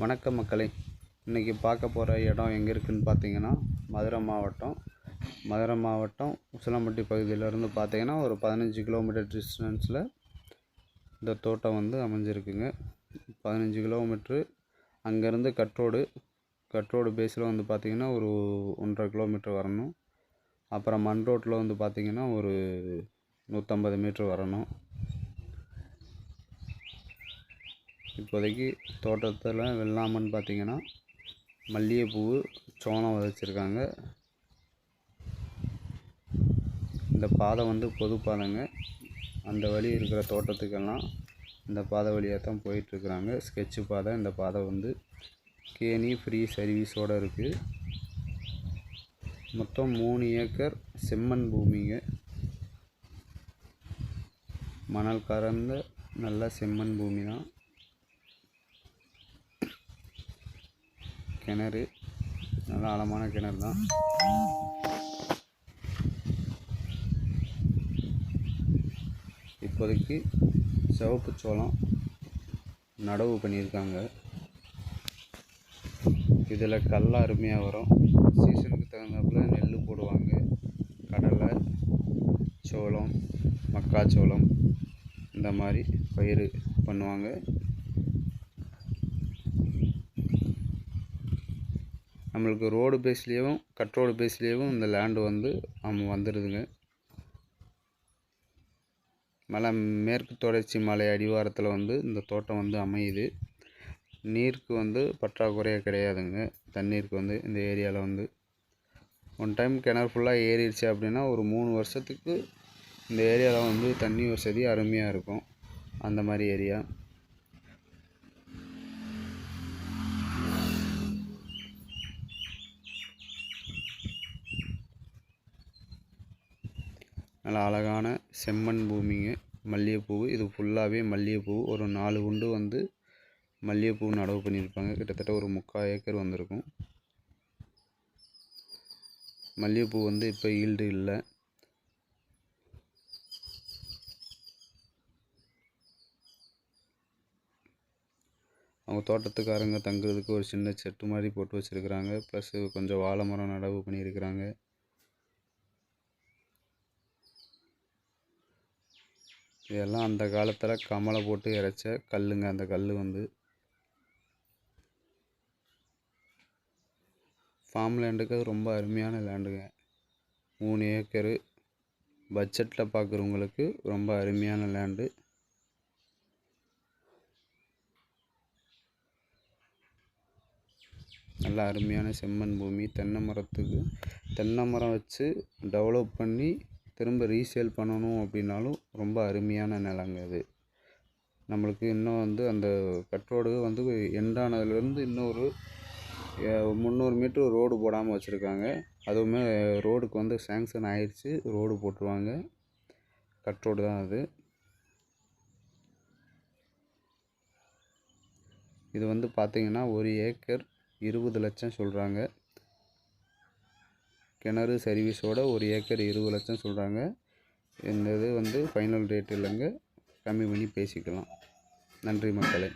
வணக்கம் மக்களே. இன்றைக்கி பார்க்க போகிற இடம் எங்கே இருக்குதுன்னு பார்த்தீங்கன்னா மதுரை மாவட்டம். மதுரை மாவட்டம் உசிலம்பட்டி பகுதியிலேருந்து பார்த்தீங்கன்னா ஒரு பதினஞ்சு கிலோமீட்டர் டிஸ்டன்ஸில் இந்த தோட்டம் வந்து அமைஞ்சிருக்குங்க. பதினஞ்சு கிலோமீட்ரு அங்கேருந்து கட்ரோடு கட்ரோடு பேஸில் வந்து பார்த்திங்கன்னா ஒரு ஒன்றரை கிலோமீட்டர் வரணும். அப்புறம் மண் ரோட்டில் வந்து பார்த்திங்கன்னா ஒரு நூற்றம்பது மீட்ரு வரணும். இப்போதைக்கு தோட்டத்தில் வெள்ளாமன்னு பார்த்தீங்கன்னா மல்லிகைப்பூ சோளம் விதைச்சிருக்காங்க. இந்த பாதை வந்து பொது பாதைங்க. அந்த வழி இருக்கிற தோட்டத்துக்கெல்லாம் இந்த பாதை வழியாக தான் போயிட்டுருக்குறாங்க. ஸ்கெட்சு பாதை இந்த பாதை வந்து கேணி ஃப்ரீ சர்வீஸோடு இருக்குது மொத்தம் மூணு ஏக்கர் செம்மண் பூமிங்க. மணல் கறந்த நல்ல செம்மண் பூமி தான். கிணறு. நல்ல ஆழமான கிணறு தான். இப்போதைக்கு சிவப்பு சோளம் நடவு பண்ணியிருக்காங்க. இதில் கல் அருமையாக வரும். சீசனுக்கு தகுந்தாப்புல நெல் போடுவாங்க. கடலை சோளம் மக்காச்சோளம் இந்த மாதிரி பயிர் பண்ணுவாங்க. நம்மளுக்கு ரோடு பேஸ்லேயும் கட் ரோடு பேஸ்லேயும் இந்த லேண்டு வந்து நம்ம வந்துடுதுங்க மலை மேற்கு தொடர்ச்சி மலை அடிவாரத்தில் வந்து இந்த தோட்டம் வந்து அமையுது. நீருக்கு வந்து பற்றாக்குறையாக கிடையாதுங்க. தண்ணீருக்கு வந்து இந்த ஏரியாவில் வந்து. ஒன் டைம் கிணறு ஃபுல்லாக ஏறிடுச்சு அப்படின்னா ஒரு மூணு வருஷத்துக்கு இந்த ஏரியாவில் வந்து தண்ணி வசதி அருமையாக இருக்கும். அந்த மாதிரி ஏரியா. நல்லா அழகான செம்மண் பூமிங்க. மல்லிகைப்பூ இது ஃபுல்லாகவே மல்லிகைப்பூ. ஒரு நாலு குண்டு வந்து மல்லிகைப்பூ நடவு பண்ணியிருப்பாங்க. கிட்டத்தட்ட ஒரு முக்கால் ஏக்கர் வந்திருக்கும். மல்லிகைப்பூ வந்து இப்போ ஈல்டு இல்லை. அவங்க தோட்டத்துக்காரங்க தங்குறதுக்கு ஒரு சின்ன செட்டு மாதிரி போட்டு வச்சுருக்குறாங்க. ப்ளஸ்ஸு கொஞ்சம் வாழை மரம் நடவு பண்ணியிருக்கிறாங்க. இதெல்லாம் அந்த காலத்தில் கமலை போட்டு இறைச்ச கல்லுங்க. அந்த கல் வந்து ஃபார்ம் லேண்டுக்கு அது ரொம்ப அருமையான லேண்டுங்க மூணு ஏக்கரு பட்ஜெட்டில் பார்க்குறவங்களுக்கு ரொம்ப அருமையான லேண்டு நல்ல அருமையான செம்மண் பூமி. தென்னை மரத்துக்கு தென்னை மரம் வச்சு டெவலப் பண்ணி திரும்ப ரீசேல் பண்ணணும் அப்படின்னாலும் ரொம்ப அருமையான நிலங்க அது. நம்மளுக்கு இன்னும் வந்து அந்த கட்ரோடு வந்து எண்டானதுலேருந்து இன்னொரு முந்நூறு மீட்ரு ரோடு போடாமல் வச்சுருக்காங்க. அதுவுமே ரோடுக்கு வந்து சேங்ஷன் ஆயிடுச்சு ரோடு போட்டுருவாங்க. கட் ரோடு தான் அது. இது வந்து பார்த்திங்கன்னா ஒரு ஏக்கர் இருபது லட்சம் சொல்கிறாங்க கிணறு சர்வீஸோட ஒரு ஏக்கர் இருபது லட்சம் சொல்கிறாங்க இந்த இது வந்து ஃபைனல் ரேட் இல்லைங்க. கம்மி பண்ணி பேசிக்கலாம். நன்றி மக்களே.